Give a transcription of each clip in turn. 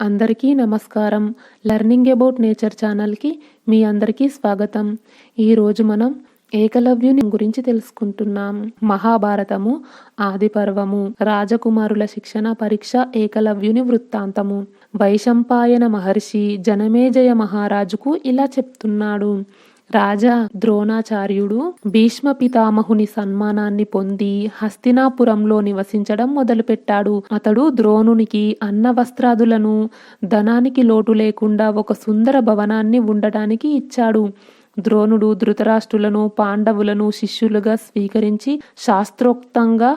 అందరికీ నమస్కారం. Learning about nature ఛానల్కి మీ అందరికీ స్వాగతం. ఈరోజు మనం ఏకలవ్యుని గురించి తెలుసుకుంటున్నాం. మహాభారతము ఆది పర్వము రాజకుమారుల శిక్షణ పరీక్ష ఏకలవ్యుని వృత్తాంతము. వైశంపాయన మహర్షి జనమేజయ మహారాజుకు ఇలా చెప్తున్నాడు. రాజా ద్రోణాచార్యుడు భీష్మ పితామహుని సన్మానాన్ని పొంది హస్తినాపురంలో నివసించడం మొదలుపెట్టాడు. అతడు ద్రోణునికి అన్న వస్త్రాదులను ధనానికి లోటు లేకుండా ఒక సుందర భవనాన్ని ఉండటానికి ఇచ్చాడు. ద్రోణుడు ధృతరాష్ట్రులను పాండవులను శిష్యులుగా స్వీకరించి శాస్త్రోక్తంగా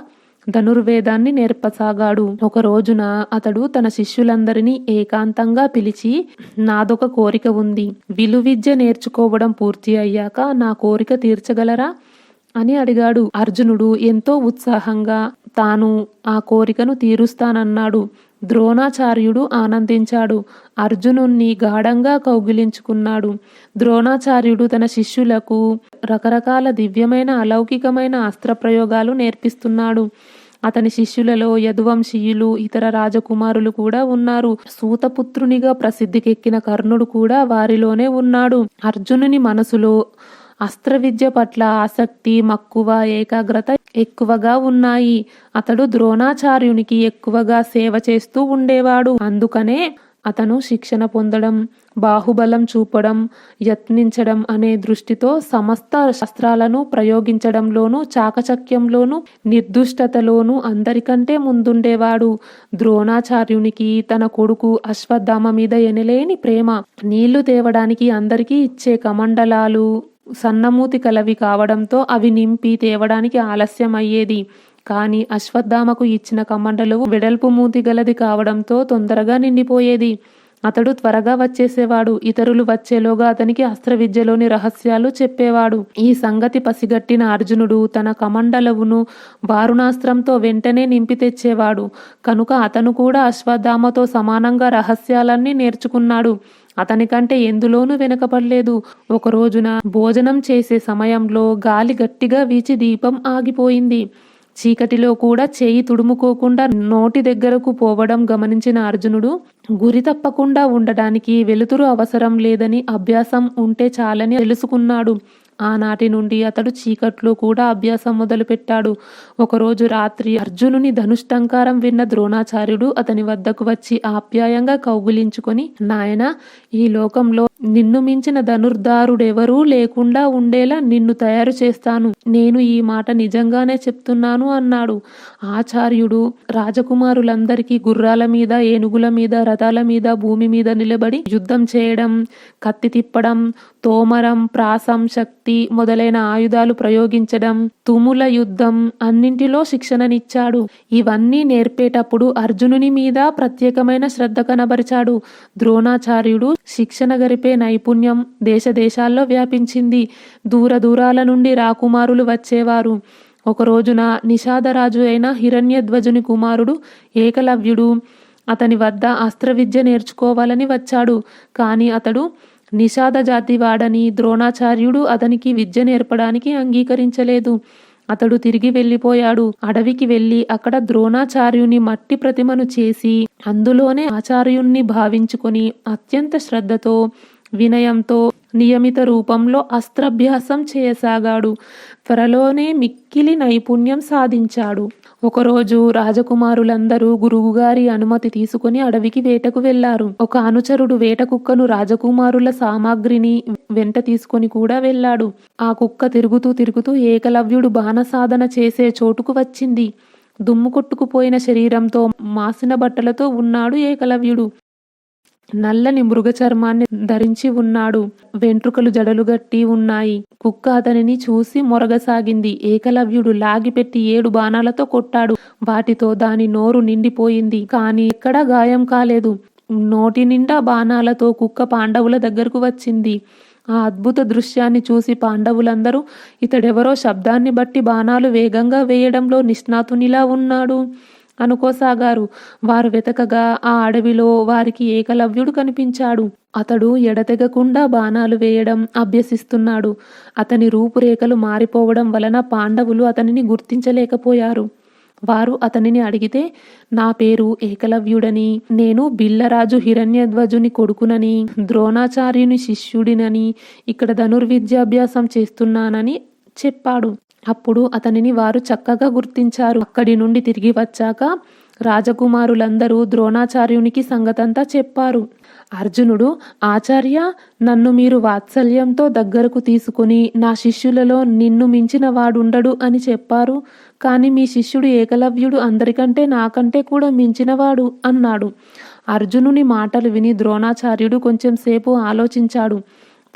ధనుర్వేదాన్ని నేర్పసాగాడు. ఒక రోజున అతడు తన శిష్యులందరినీ ఏకాంతంగా పిలిచి నాదొక కోరిక ఉంది. విలువిద్య నేర్చుకోవడం పూర్తి అయ్యాక నా కోరిక తీర్చగలరా? అని అడిగాడు. అర్జునుడు ఎంతో ఉత్సాహంగా తాను ఆ కోరికను తీరుస్తానన్నాడు. ద్రోణాచార్యుడు ఆనందించాడు. అర్జునుణ్ణి గాఢంగా కౌగిలించుకున్నాడు. ద్రోణాచార్యుడు తన శిష్యులకు రకరకాల దివ్యమైన అలౌకికమైన అస్త్రప్రయోగాలు నేర్పిస్తున్నాడు. అతని శిష్యులలో యదువంశీయులు ఇతర రాజకుమారులు కూడా ఉన్నారు. సూతపుత్రునిగా ప్రసిద్ధికెక్కిన కర్ణుడు కూడా వారిలోనే ఉన్నాడు. అర్జునుని మనసులో అస్త్ర విద్య పట్ల ఆసక్తి మక్కువ ఏకాగ్రత ఎక్కువగా ఉన్నాయి. అతడు ద్రోణాచార్యునికి ఎక్కువగా సేవ చేస్తూ ఉండేవాడు. అందుకనే అతను శిక్షణ పొందడం బాహుబలం చూపడం యత్నించడం అనే దృష్టితో సమస్త శస్త్రాలను ప్రయోగించడంలోనూ చాకచక్యంలోనూ నిర్దుష్టతలోనూ అందరికంటే ముందుండేవాడు. ద్రోణాచార్యునికి తన కొడుకు అశ్వత్థామ మీద ఎనలేని ప్రేమ. నీళ్ళు తేవడానికి అందరికీ ఇచ్చే కమండలాలు సన్నమూతి కలవి కావడంతో అవి నింపి తేవడానికి ఆలస్యం అయ్యేది కానీ అశ్వత్థామకు ఇచ్చిన కమండలు వెడల్పు మూతి గలది కావడంతో తొందరగా నిండిపోయేది. అతడు త్వరగా వచ్చేసేవాడు. ఇతరులు వచ్చేలోగా అతనికి అస్త్ర విద్యలోని రహస్యాలు చెప్పేవాడు. ఈ సంగతి పసిగట్టిన అర్జునుడు తన కమండలవును వారుణాస్త్రంతో వెంటనే నింపి తెచ్చేవాడు. కనుక అతను కూడా అశ్వత్థామతో సమానంగా రహస్యాలన్నీ నేర్చుకున్నాడు. అతనికంటే ఎందులోనూ వెనకపడలేదు ఒక రోజున భోజనం చేసే సమయంలో గాలి గట్టిగా వీచి దీపం ఆగిపోయింది. చీకటిలో కూడా చేయి తుడుముకోకుండా నోటి దగ్గరకు పోవడం గమనించిన అర్జునుడు గురి తప్పకుండా ఉండడానికి వెలుతురు అవసరం లేదని అభ్యాసం ఉంటే చాలని తెలుసుకున్నాడు. ఆనాటి నుండి అతడు చీకట్లో కూడా అభ్యాసం మొదలుపెట్టాడు. ఒకరోజు రాత్రి అర్జునుని ధనుష్టంకారం విన్న ద్రోణాచార్యుడు అతని వద్దకు వచ్చి ఆప్యాయంగా కౌగులించుకొని నాయన ఈ లోకంలో నిన్ను మించిన ధనుర్ధారుడెవరూ లేకుండా ఉండేలా నిన్ను తయారు చేస్తాను. నేను ఈ మాట నిజంగానే చెప్తున్నాను అన్నాడు. ఆచార్యుడు రాజకుమారులందరికీ గుర్రాల మీద ఏనుగుల మీద రథాల మీద భూమి మీద నిలబడి యుద్ధం చేయడం కత్తి తిప్పడం తోమరం ప్రాసం శక్తి మొదలైన ఆయుధాలు ప్రయోగించడం తుముల యుద్ధం అన్నింటిలో శిక్షణనిచ్చాడు. ఇవన్నీ నేర్పేటప్పుడు అర్జునుని మీద ప్రత్యేకమైన శ్రద్ధ కనబరిచాడు. ద్రోణాచార్యుడు శిక్షణ గరిపే నైపుణ్యం దేశ దేశాల్లో వ్యాపించింది. దూర దూరాల నుండి రాకుమారులు వచ్చేవారు. ఒక రోజున నిషాదరాజు అయిన హిరణ్యధ్వజుని కుమారుడు ఏకలవ్యుడు. అతని వద్ద అస్త్ర విద్య నేర్చుకోవాలని వచ్చాడు. కానీ అతడు నిషాద జాతి వాడని ద్రోణాచార్యుడు అతనికి విద్య నేర్పడానికి అంగీకరించలేదు. అతడు తిరిగి వెళ్ళిపోయాడు. అడవికి వెళ్ళి అక్కడ ద్రోణాచార్యుని మట్టి ప్రతిమను చేసి అందులోనే ఆచార్యుణ్ణి భావించుకొని అత్యంత శ్రద్ధతో వినయంతో నియమిత రూపంలో అస్త్రాభ్యాసం చేయసాగాడు. త్వరలోనే మిక్కిలి నైపుణ్యం సాధించాడు. ఒకరోజు రాజకుమారులందరూ గురువుగారి అనుమతి తీసుకుని అడవికి వేటకు వెళ్ళారు. ఒక అనుచరుడు వేట కుక్కను రాజకుమారుల సామాగ్రిని వెంట తీసుకొని కూడా వెళ్ళాడు ఆ కుక్క తిరుగుతూ తిరుగుతూ ఏకలవ్యుడు బాణసాధన చేసే చోటుకు వచ్చింది. దుమ్ము కొట్టుకుపోయిన శరీరంతో మాసిన బట్టలతో ఉన్నాడు ఏకలవ్యుడు. నల్లని మృగ చర్మాన్ని ధరించి ఉన్నాడు. వెంట్రుకలు జడలుగట్టి ఉన్నాయి. కుక్క అతనిని చూసి మొరగసాగింది. ఏకలవ్యుడు లాగిపెట్టి ఏడు బాణాలతో కొట్టాడు. వాటితో దాని నోరు నిండిపోయింది. కాని ఎక్కడా గాయం కాలేదు. నోటి నిండా బాణాలతో కుక్క పాండవుల దగ్గరకు వచ్చింది. ఆ అద్భుత దృశ్యాన్ని చూసి పాండవులందరూ ఇతడెవరో శబ్దాన్ని బట్టి బాణాలు వేగంగా వేయడంలో నిష్ణాతునిలా ఉన్నాడు. అనుకోసాగారు. వారు వెతకగా ఆ అడవిలో వారికి ఏకలవ్యుడు కనిపించాడు. అతడు ఎడతెగకుండా బాణాలు వేయడం అభ్యసిస్తున్నాడు. అతని రూపురేఖలు మారిపోవడం వలన పాండవులు అతనిని గుర్తించలేకపోయారు. వారు అతనిని అడిగితే నా పేరు ఏకలవ్యుడని నేను బిల్లరాజు హిరణ్యధ్వజుని కొడుకునని ద్రోణాచార్యుని శిష్యుడినని ఇక్కడ ధనుర్విద్యాభ్యాసం చేస్తున్నానని చెప్పాడు. అప్పుడు అతనిని వారు చక్కగా గుర్తించారు. అక్కడి నుండి తిరిగి వచ్చాక రాజకుమారులందరూ ద్రోణాచార్యునికి సంగతంతా చెప్పారు. అర్జునుడు ఆచార్య నన్ను మీరు వాత్సల్యంతో దగ్గరకు తీసుకుని నా శిష్యులలో నిన్ను మించిన వాడుండడు అని చెప్పారు. కానీ మీ శిష్యుడు ఏకలవ్యుడు అందరికంటే నాకంటే కూడా మించినవాడు అన్నాడు. అర్జునుని మాటలు విని ద్రోణాచార్యుడు కొంచెం సేపు ఆలోచించాడు.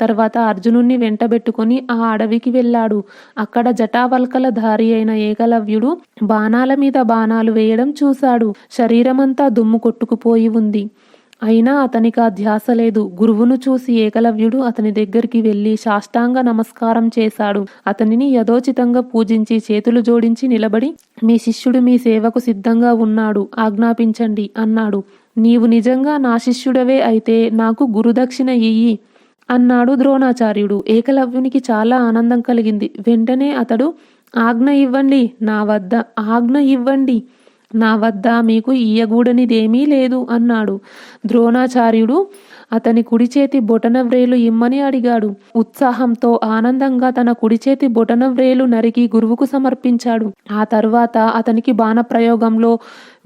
తర్వాత అర్జునుణ్ణి వెంటబెట్టుకుని ఆ అడవికి వెళ్ళాడు. అక్కడ జటావల్కల ధారి అయిన ఏకలవ్యుడు బాణాల మీద బాణాలు వేయడం చూశాడు. శరీరమంతా దుమ్ము కొట్టుకుపోయి ఉంది. అయినా అతనికి ఆ ధ్యాస లేదు. గురువును చూసి ఏకలవ్యుడు అతని దగ్గరికి వెళ్ళి సాష్టాంగ నమస్కారం చేశాడు. అతనిని యథోచితంగా పూజించి చేతులు జోడించి నిలబడి మీ శిష్యుడు మీ సేవకు సిద్ధంగా ఉన్నాడు. ఆజ్ఞాపించండి అన్నాడు. నీవు నిజంగా నా శిష్యుడవే అయితే నాకు గురుదక్షిణ ఇయ్యి. అన్నాడు ద్రోణాచార్యుడు. ఏకలవ్యునికి చాలా ఆనందం కలిగింది. వెంటనే అతడు ఆజ్ఞ ఇవ్వండి నా వద్ద ఆజ్ఞ ఇవ్వండి నా వద్ద మీకు ఇయ్యగూడనిదేమీ లేదు అన్నాడు ద్రోణాచార్యుడు. అతని కుడి చేతి బొటనవ్రేలు ఇమ్మని అడిగాడు. ఉత్సాహంతో ఆనందంగా తన కుడి చేతి బొటనవ్రేలు నరికి గురువుకు సమర్పించాడు. ఆ తర్వాత అతనికి బాణప్రయోగంలో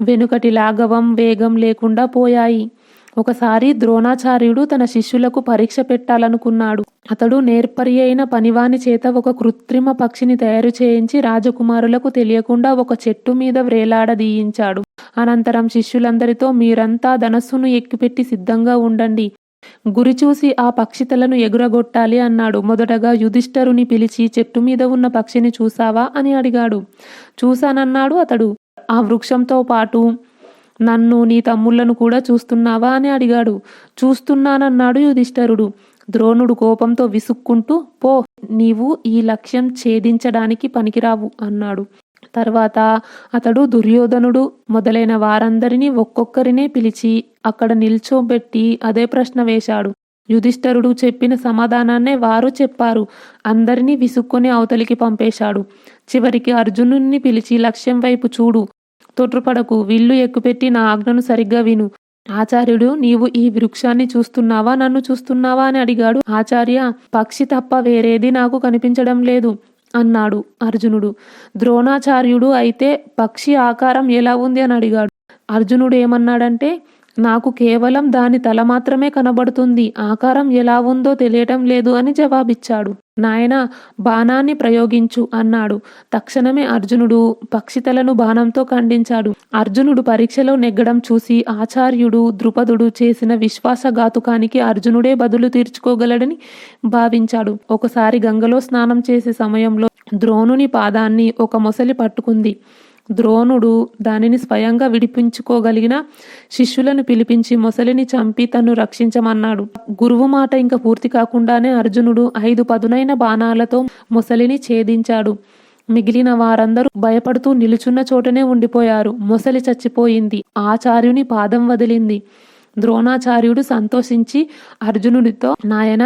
వెనుకటి లాఘవం వేగం లేకుండా పోయాయి. ఒకసారి ద్రోణాచార్యుడు తన శిష్యులకు పరీక్ష పెట్టాలనుకున్నాడు. అతడు నేర్పరి అయిన పనివాని చేత ఒక కృత్రిమ పక్షిని తయారు చేయించి రాజకుమారులకు తెలియకుండా ఒక చెట్టు మీద వ్రేలాడదీయించాడు. అనంతరం శిష్యులందరితో మీరంతా ధనస్సును ఎక్కిపెట్టి సిద్ధంగా ఉండండి. గురి చూసి ఆ పక్షి తలను ఎగురగొట్టాలి అన్నాడు. మొదటగా యుధిష్ఠరుని పిలిచి చెట్టు మీద ఉన్న పక్షిని చూసావా అని అడిగాడు. చూశానన్నాడు అతడు. ఆ వృక్షంతో పాటు నన్ను నీ తమ్ముళ్ళను కూడా చూస్తున్నావా అని అడిగాడు. చూస్తున్నానన్నాడు యుధిష్ఠరుడు. ద్రోణుడు కోపంతో విసుక్కుంటూ పో నీవు ఈ లక్ష్యం ఛేదించడానికి పనికిరావు అన్నాడు. తర్వాత అతడు దుర్యోధనుడు మొదలైన వారందరినీ ఒక్కొక్కరినే పిలిచి అక్కడ నిల్చోబెట్టి అదే ప్రశ్న వేశాడు. యుధిష్ఠరుడు చెప్పిన సమాధానాన్నే వారు చెప్పారు. అందరినీ విసుక్కొని అవతలికి పంపేశాడు. చివరికి అర్జునుణ్ణి పిలిచి లక్ష్యం వైపు చూడు. తొట్రుపడకు. విల్లు ఎక్కుపెట్టి నా ఆజ్ఞను సరిగ్గా విను. ఆచార్యుడు నీవు ఈ వృక్షాన్ని చూస్తున్నావా? నన్ను చూస్తున్నావా? అని అడిగాడు. ఆచార్య పక్షి తప్ప వేరేది నాకు కనిపించడం లేదు అన్నాడు అర్జునుడు. ద్రోణాచార్యుడు అయితే పక్షి ఆకారం ఎలా ఉంది? అని అడిగాడు. అర్జునుడు ఏమన్నాడంటే నాకు కేవలం దాని తల మాత్రమే కనబడుతుంది. ఆకారం ఎలా ఉందో తెలియటం లేదు అని జవాబిచ్చాడు. నాయన బాణాన్ని ప్రయోగించు అన్నాడు. తక్షణమే అర్జునుడు పక్షితలను బాణంతో ఖండించాడు. అర్జునుడు పరీక్షలో నెగ్గడం చూసి ఆచార్యుడు ద్రుపదుడు చేసిన విశ్వాసఘాతుకానికి అర్జునుడే బదులు తీర్చుకోగలడని భావించాడు. ఒకసారి గంగలో స్నానం చేసే సమయంలో ద్రోణుని పాదాన్ని ఒక మొసలి పట్టుకుంది. ద్రోణుడు దానిని స్వయంగా విడిపించుకోగలిగిన శిష్యులను పిలిపించి మొసలిని చంపి తను రక్షించమన్నాడు. గురువు మాట ఇంకా పూర్తి కాకుండానే అర్జునుడు ఐదు పదునైన బాణాలతో మొసలిని ఛేదించాడు. మిగిలిన వారందరూ భయపడుతూ నిలుచున్న చోటనే ఉండిపోయారు. మొసలి చచ్చిపోయింది. ఆచార్యుని పాదం వదిలింది. ద్రోణాచార్యుడు సంతోషించి అర్జునుడితో నాయన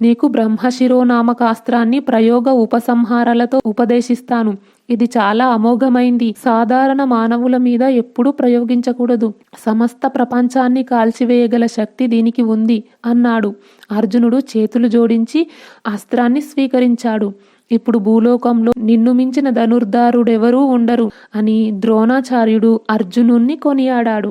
నీకు బ్రహ్మశిరోనామకాస్త్రాన్ని ప్రయోగ ఉపసంహారాలతో ఉపదేశిస్తాను. ఇది చాలా అమోఘమైంది. సాధారణ మానవుల మీద ఎప్పుడూ ప్రయోగించకూడదు. సమస్త ప్రపంచాన్ని కాల్చివేయగల శక్తి దీనికి ఉంది అన్నాడు. అర్జునుడు చేతులు జోడించి అస్త్రాన్ని స్వీకరించాడు. ఇప్పుడు భూలోకంలో నిన్ను మించిన ధనుర్ధారుడెవరూ ఉండరు అని ద్రోణాచార్యుడు అర్జునుణ్ణి కొనియాడాడు.